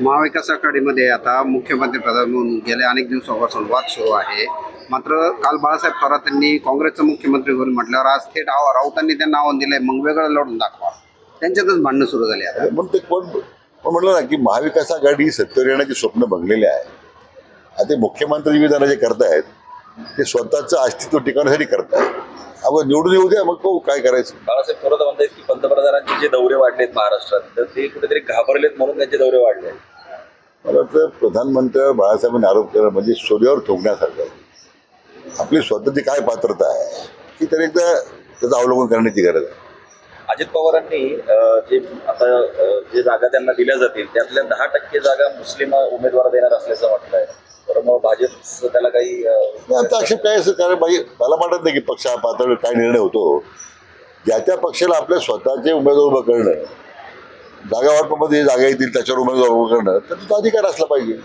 महाविकास आघाडीमध्ये आता मुख्यमंत्री प्रधान म्हणून गेल्या अनेक दिवसापासून वाद सुरू आहे. मात्र काल बाळासाहेब थोरात यांनी काँग्रेसचं मुख्यमंत्री होईल म्हटल्यावर आज थेट आव राऊतांनी त्यांना आव्हान दिलंय मग वेगळं लढून दाखवा. त्यांच्यातच भांडणं सुरू झाली आता. पण ते कोण पण म्हटलं ना की महाविकास आघाडी सत्तर येण्याची स्वप्न बघलेले आहे. आता मुख्यमंत्री विधानं जे करतायत ते स्वतःचं अस्तित्व टिकवण्यासाठी करतायत आपण निवडून येऊ द्या मग पाहू काय करायचं. बाळासाहेब थोरात म्हणतात की पंतप्रधानांचे जे दौरे वाढलेत महाराष्ट्रात तर ते कुठेतरी घाबरलेत म्हणून त्यांचे दौरे वाढले. मला वाटतं प्रधानमंत्र्यावर बाळासाहेबांनी आरोप केला म्हणजे सोड्यावर ठोकण्यासारखं. आहे. आपली स्वतःची काय पात्रता आहे ही तर एकदा त्याचं अवलोकन करण्याची गरज आहे. अजित पवारांनी जे आता जे जागा त्यांना दिल्या जातील त्यातल्या दहा टक्के जागा मुस्लिम उमेदवार देणार असल्याचं म्हटलंय. तर मग भाजप त्याला काही आता आक्षेप काय असं कारण बाई मला वाटत नाही की पक्ष पातळीवर काय निर्णय होतो. ज्या त्या पक्षाला आपल्या स्वतःचे उमेदवार उभं करणं जागा वाटपामध्ये जागा येतील त्याच्यावर उमेदवार उभं करणं तर तो अधिकार असला पाहिजे.